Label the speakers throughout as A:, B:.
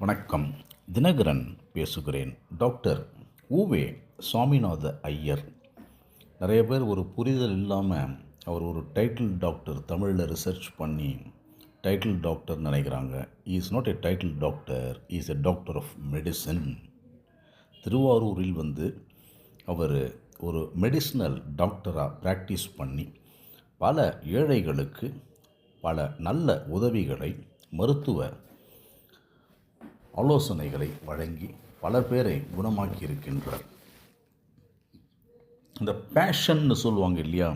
A: வணக்கம். தினகரன் பேசுகிறேன். Doctor U Ve Swaminatha Iyer. நிறைய பேர் ஒரு புரிதல் இல்லாமல் அவர் ஒரு டைட்டில் டாக்டர் தமிழில் ரிசர்ச் பண்ணி டைட்டில் டாக்டர் நினைக்கிறாங்க. Is not a title doctor is a doctor of medicine திருவாரூரில் வந்து அவர் ஒரு மெடிசினல் டாக்டராக ப்ராக்டிஸ் பண்ணி பல ஏழைகளுக்கு பல நல்ல உதவிகளை மருத்துவ ஆலோசனைகளை வழங்கி பல பேரை குணமாக்கி இருக்கின்றார் இந்த பேஷன்னு சொல்லுவாங்க இல்லையா?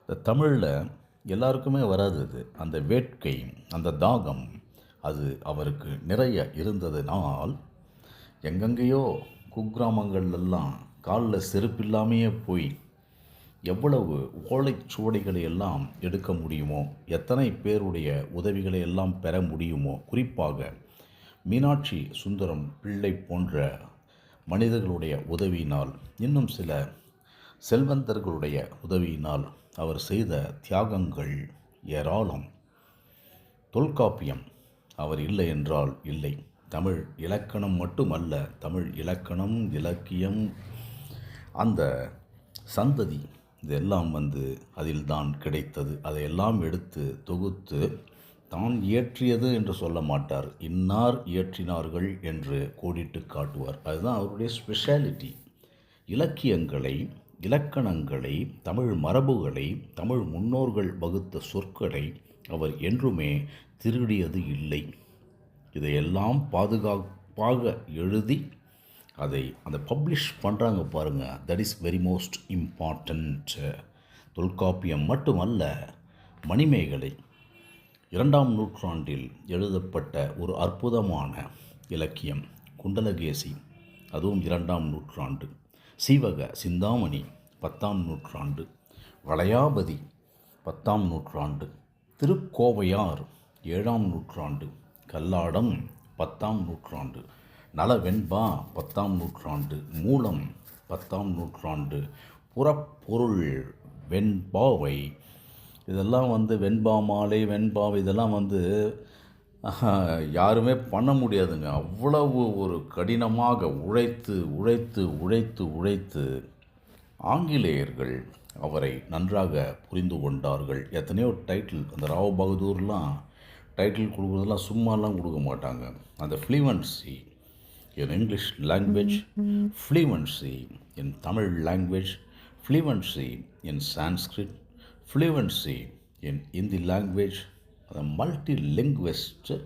A: இந்த தமிழில் எல்லாருக்குமே வராது அது. அந்த வேட்கை அந்த தாகம் அது அவருக்கு நிறைய இருந்ததுனால் எங்கெங்கேயோ குக்கிராமங்கள்லாம் காலில் செருப்பில்லாமையே போய் எவ்வளவு ஓலைச்சுவடிகளை எல்லாம் எடுக்க முடியுமோ எத்தனை பேருடைய உதவிகளை எல்லாம் பெற முடியுமோ குறிப்பாக மீனாட்சி சுந்தரம் பிள்ளை போன்ற மனிதர்களுடைய உதவியினால் இன்னும் சில செல்வந்தர்களுடைய உதவியினால் அவர் செய்த தியாகங்கள் ஏராளம். தொல்காப்பியம் அவர் இல்லை என்றால் இல்லை. தமிழ் இலக்கணம் மட்டுமல்ல தமிழ் இலக்கணம் இலக்கியம் அந்த சந்ததி இதெல்லாம் வந்து அதில்தான் கிடைத்தது. அதையெல்லாம் எடுத்து தொகுத்து தான் இயற்றியது என்று சொல்ல மாட்டார். இன்னார் இயற்றினார்கள் என்று கோடிட்டு காட்டுவார். அதுதான் அவருடைய ஸ்பெஷாலிட்டி இலக்கியங்களை இலக்கணங்களை தமிழ் மரபுகளை தமிழ் முன்னோர்கள் வகுத்த சொற்களை அவர் என்றுமே திருடியது இல்லை. இதையெல்லாம் பாதுகாப்பாக எழுதி அதை அந்த பப்ளிஷ் பண்ணுறாங்க பாருங்கள் that is very most important Tolkappiyam மட்டுமல்ல மணிமேகலை. இரண்டாம் நூற்றாண்டில் எழுதப்பட்ட ஒரு அற்புதமான இலக்கியம் குண்டலகேசி. அதுவும் இரண்டாம் நூற்றாண்டு. சீவக சிந்தாமணி பத்தாம் நூற்றாண்டு. வளையாபதி பத்தாம் நூற்றாண்டு. திருக்கோவையார் ஏழாம் நூற்றாண்டு. கல்லாடம் பத்தாம் நூற்றாண்டு. நலவெண்பா பத்தாம் நூற்றாண்டு. மூலம் பத்தாம் நூற்றாண்டு. புறப்பொருள் வெண்பாவை இதெல்லாம் வந்து வெண்பா மாலை வெண்பா இதெல்லாம் வந்து யாருமே பண்ண முடியாதுங்க. அவ்வளவு ஒரு கடினமாக உழைத்து உழைத்து உழைத்து உழைத்து ஆங்கிலேயர்கள் அவரை நன்றாக புரிந்து கொண்டார்கள். எத்தனையோ டைட்டில் அந்த ராவ் பகதூர்லாம் டைட்டில் கொடுக்குறதெல்லாம் சும்மாலாம் கொடுக்க மாட்டாங்க. அந்த fluency in English language fluency in Tamil language fluency in Sanskrit fluency in Hindi language அந்த மல்டி லிங்குவஸ்ட்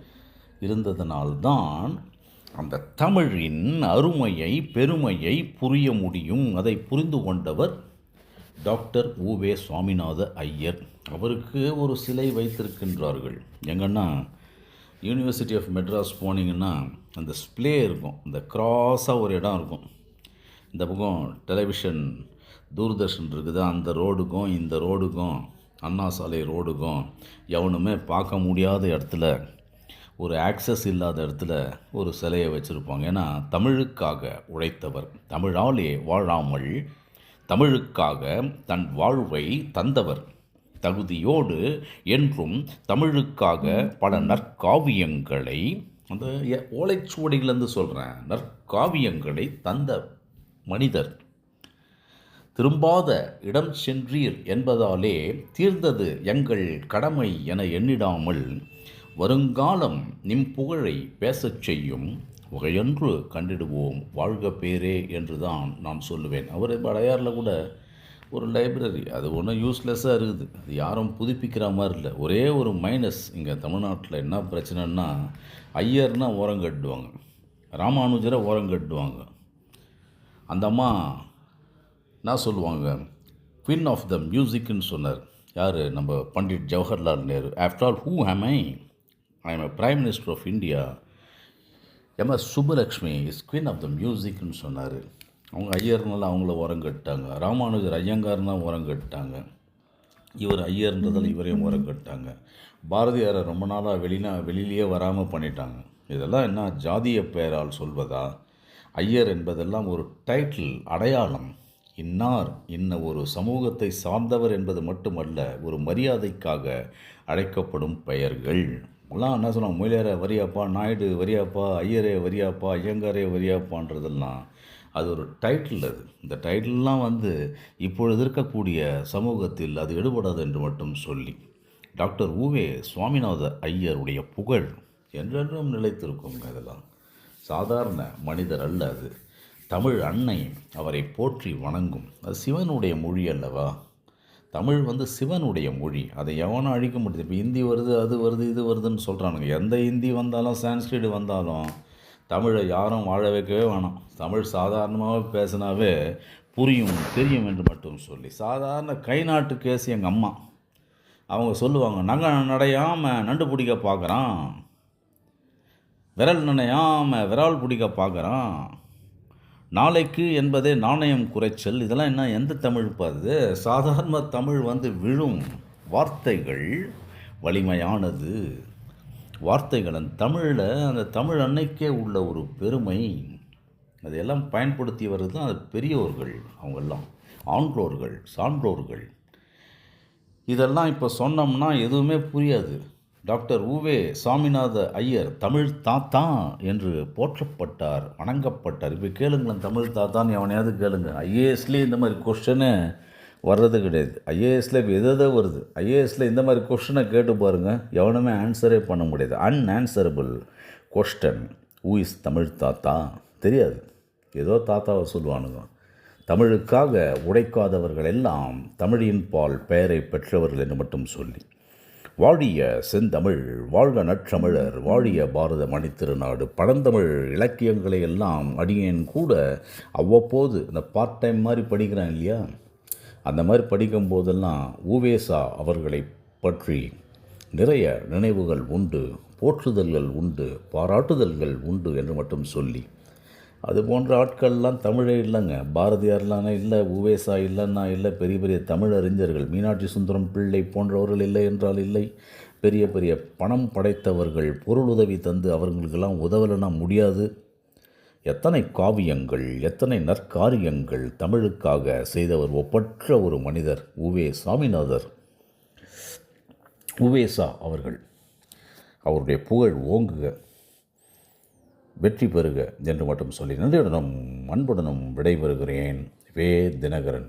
A: இருந்ததனால்தான் அந்த தமிழின் அருமையை பெருமையை புரிய முடியும். அதை புரிந்து கொண்டவர் டாக்டர் உவே சுவாமிநாத ஐயர். அவருக்கு ஒரு சிலை வைத்திருக்கின்றார்கள். எங்கன்னா யூனிவர்சிட்டி ஆஃப் மெட்ராஸ் போனீங்கன்னா அந்த ஸ்ப்ளே இருக்கும். இந்த க்ராஸாக ஒரு இடம் இருக்கும். இந்த பக்கம் டெலிவிஷன் தூர்தர்ஷன் இருக்குது. அந்த ரோடுக்கும் இந்த ரோடுக்கும் அண்ணா சாலை ரோடுக்கும் எவனுமே பார்க்க முடியாத இடத்துல ஒரு ஆக்சஸ் இல்லாத இடத்துல ஒரு சிலையை வச்சுருப்பாங்க. ஏன்னா தமிழுக்காக உழைத்தவர் தமிழாலே வாழாமல் தமிழுக்காக தன் வாழ்வை தந்தவர் தகுதியோடு என்றும் தமிழுக்காக பல நற்காவியங்களை அந்த ஓலைச்சுவடியிலேருந்து சொல்கிறேன் நற்காவியங்களை தந்த மனிதர். திரும்பாத இடம் சென்றீர் என்பதாலே தீர்ந்தது எங்கள் கடமை என எண்ணிடாமல் வருங்காலம் நிம் புகழை பேசச் செய்யும் வகையொன்று கண்டிடுவோம் வாழ்க பேரே என்று தான் நான் சொல்லுவேன். அவர் படையாரில் கூட ஒரு லைப்ரரி அது ஒன்றும் யூஸ்லெஸ்ஸாக இருக்குது. அது யாரும் புதுப்பிக்கிற மாதிரி இல்லை. ஒரே ஒரு மைனஸ் இங்கே தமிழ்நாட்டில் என்ன பிரச்சனைன்னா ஐயர்னால் ஓரம் கட்டுவாங்க. ராமானுஜரை ஓரம் கட்டுவாங்க. அந்த அம்மா என்ன சொல்லுவாங்க குவின் ஆஃப் த மியூசிக்னு சொன்னார். யார்? நம்ம Pandit Jawaharlal Nehru. After all who am I I am a prime minister of India MS Subbulakshmi is queen of the மியூசிக்னு சொன்னார். அவங்க ஐயர்னால அவங்கள உரம் கட்டாங்க ராமானுஜர் ஐயங்கார்னா உரங்கட்டாங்க இவர் ஐயர்ன்றதால் இவரையும் உரம் கட்டாங்க பாரதியாரை ரொம்ப நாளாக வெளினா வெளியிலேயே வராமல் பண்ணிட்டாங்க. இதெல்லாம் என்ன ஜாதிய பெயரால் சொல்வதா? ஐயர் என்பதெல்லாம் ஒரு டைட்டில் அடையாளம். இன்னார் இன்ன ஒரு சமூகத்தை சார்ந்தவர் என்பது மட்டுமல்ல ஒரு மரியாதைக்காக அழைக்கப்படும் பெயர்கள். எல்லாம் என்ன சொல்லுவாங்க மொழியார வரியாப்பா நாயுடு வரியாப்பா ஐயரே வரியாப்பா ஐயங்காரே வரியாப்பான்றதெல்லாம் அது ஒரு டைட்டில் அது. இந்த டைட்டில்லாம் வந்து இப்பொழுது இருக்கக்கூடிய சமூகத்தில் அது எடுபடாது என்று மட்டும் சொல்லி டாக்டர் ஊவே சுவாமிநாத ஐயருடைய புகழ் என்றென்றும் நிலைத்திருக்கும் இதெல்லாம். சாதாரண மனிதர் அல்ல அது. தமிழ் அன்னை அவரை போற்றி வணங்கும். அது சிவனுடைய மொழி அல்லவா? தமிழ் வந்து சிவனுடைய மொழி. அதை எவனும் அழிக்க முடியுது. இப்போ ஹிந்தி வருது அது வருது இது வருதுன்னு சொல்கிறானுங்க எந்த ஹிந்தி வந்தாலும் சான்ஸ்கிரிட் வந்தாலும் தமிழை யாரும் வாழ வைக்கவே வேணாம். தமிழ் சாதாரணமாக பேசினாவே புரியும் தெரியும் என்று மட்டும் சொல்லி சாதாரண கை நாட்டு கேஸ் எங்கள் அம்மா. அவங்க சொல்லுவாங்க நாங்கள் நடையாமல் நண்டு பிடிக்க பார்க்குறான் விரல் நினையாமல் விரால் பிடிக்க பார்க்குறான் நாளைக்கு என்பதே நாணயம் குறைச்சல். இதெல்லாம் என்ன எந்த தமிழ் அது சாதாரண தமிழ் வந்து விழும் வார்த்தைகள் வலிமையானது. வார்த்தைகள் அந்த தமிழில் அந்த தமிழ் அன்னைக்கே உள்ள ஒரு பெருமை. அதையெல்லாம் பயன்படுத்தி வர்றது தான் அது பெரியோர்கள் அவங்கெல்லாம். ஆன்றோர்கள் சான்றோர்கள். இதெல்லாம் இப்போ சொன்னோம்னா எதுவுமே புரியாது. டாக்டர் உவே சாமிநாத ஐயர் தமிழ் தாத்தா என்று போற்றப்பட்டார் வணங்கப்பட்டார். இப்போ கேளுங்களேன் தமிழ் தாத்தான்னு எவனையாவது கேளுங்க. ஐஏஎஸ்லேயே இந்த மாதிரி கொஷனு வர்றது கிடையாது. ஐஏஎஸில் இப்போ எதோ வருது. ஐஏஎஸில் இந்த மாதிரி கொஷனை கேட்டு பாருங்கள் எவனுமே ஆன்சரே பண்ண முடியாது. Unanswerable question who is Tamil தாத்தா? தெரியாது. ஏதோ தாத்தாவை சொல்லுவானுங்க. தமிழுக்காக உழைக்காதவர்கள் எல்லாம் தமிழின் பால் பெயரை பெற்றவர்கள் என்று மட்டும் சொல்லி. வாழிய செந்தமிழ் வாழ்க நற்றமிழர் வாழிய பாரத மணித்திருநாடு பழந்தமிழ் இலக்கியங்களை எல்லாம் அடியேன் கூட அவ்வப்போது இந்த பார்ட் டைம் மாதிரி படிக்கிறேன் இல்லையா? அந்த மாதிரி படிக்கும்போதெல்லாம் ஊவேசா அவர்களை பற்றி நிறைய நினைவுகள் உண்டு போற்றுதல்கள் உண்டு பாராட்டுதல்கள் உண்டு என்று மட்டும் சொல்லி அது போன்ற ஆட்கள்லாம் தமிழே இல்லைங்க. பாரதியார்லாம் இல்லை உவேசா இல்லைன்னா இல்லை பெரிய பெரிய தமிழ் அறிஞர்கள் மீனாட்சி சுந்தரம் பிள்ளை போன்றவர்கள் இல்லை என்றால் இல்லை. பெரிய பெரிய பணம் படைத்தவர்கள் பொருள் உதவி தந்து அவர்களுக்கெல்லாம் உதவலைன்னா முடியாது. எத்தனை காவியங்கள் எத்தனை நற்காரியங்கள் தமிழுக்காக செய்தவர் ஒப்பற்ற ஒரு மனிதர் உவே சாமிநாதர். உவேசா அவர்கள் அவருடைய புகழ் ஓங்குக. வெற்றி பெறுக என்று மட்டும் சொல்லி நன்றியுடனும் அன்புடனும் விடைபெறுகிறேன். வே தினகரன்.